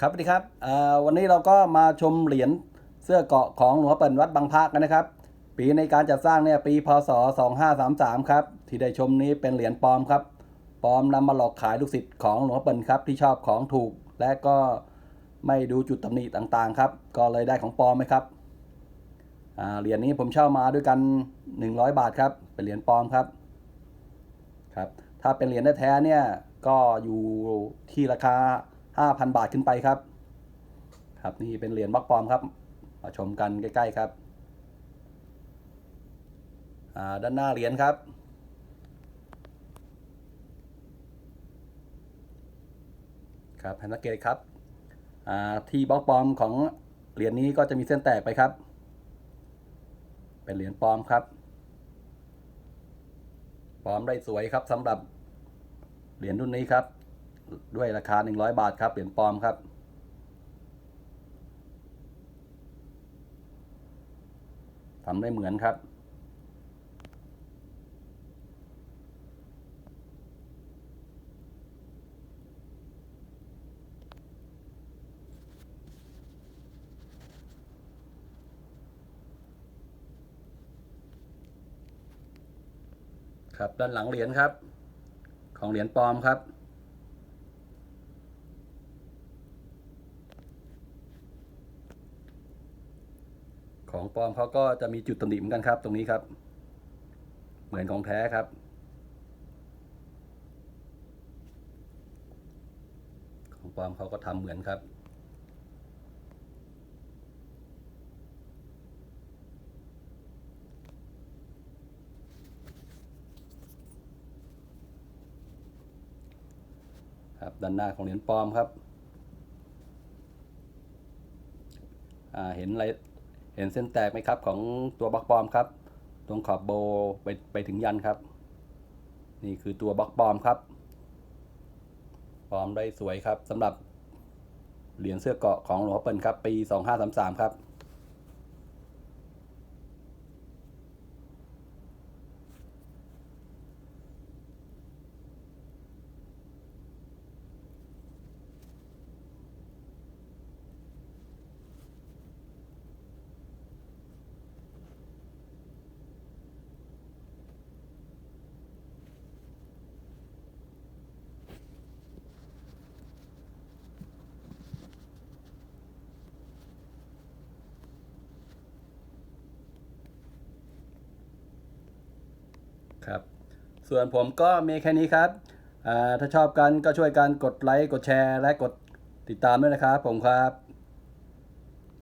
ครับสวัสดีครับอ่อวันนี้เราก็มาชมเหรียญเสื้อเกาะของหลวงพ่อเปิ่นวัดบางพระกันนะครับ ปีในการจัดสร้างเนี่ยปีพศ 2533 ครับ ที่ได้ชมนี้เป็นเหรียญปลอมครับปลอมนำมาหลอกขายลูกศิษย์ของหลวงพ่อเปิ่นครับที่ชอบของถูก และก็ไม่ดูจุดตำหนิต่างๆครับ ก็เลยได้ของปลอมไหมครับอ่าเหรียญนี้ผมเช่ามาด้วยกัน 100 บาทครับ เป็นเหรียญปลอมครับครับ ถ้าเป็นเหรียญแท้เนี่ยก็อยู่ที่ราคา 5,000 บาทขึ้นไปครับ ครับนี่เป็นเหรียญบล็อกปลอมครับ มาชมกันใกล้ๆครับอ่าด้านหน้าเหรียญครับ ครับให้สังเกตครับอ่าที่บล็อกปลอมของเหรียญนี้ก็จะมีเส้นแตกไปครับ เป็นเหรียญปลอมครับ ปลอมได้สวยครับสำหรับเหรียญรุ่นนี้ครับ ด้วยราคา 100 บาทครับเหรียญปลอมครับ ทำได้เหมือนครับครับด้านหลังเหรียญครับ ของเหรียญปลอมครับ ของปลอมเขาก็จะมีจุดตำหนิเหมือนกันครับ ตรงนี้ครับ เหมือนของแท้ครับ ของปลอมเขาก็ทำเหมือนครับครับด้านหน้าของเหรียญปลอมครับเห็นอะไร เห็นเส้นแตกไหมครับของตัวบล็อกปลอมครับ ตรงขอบโบไปไปถึงยันครับ นี่คือตัวบล็อกปลอมครับปลอมได้สวยครับสำหรับเหรียญเสื้อเกาะของหลวงพ่อเปิ่นครับ ปี 2533 ครับ ครับ ส่วนผมก็มีแค่นี้ครับอ่าถ้าชอบกันก็ช่วยกันกดไลค์ กดแชร์ และกดติดตามด้วยนะครับผมครับ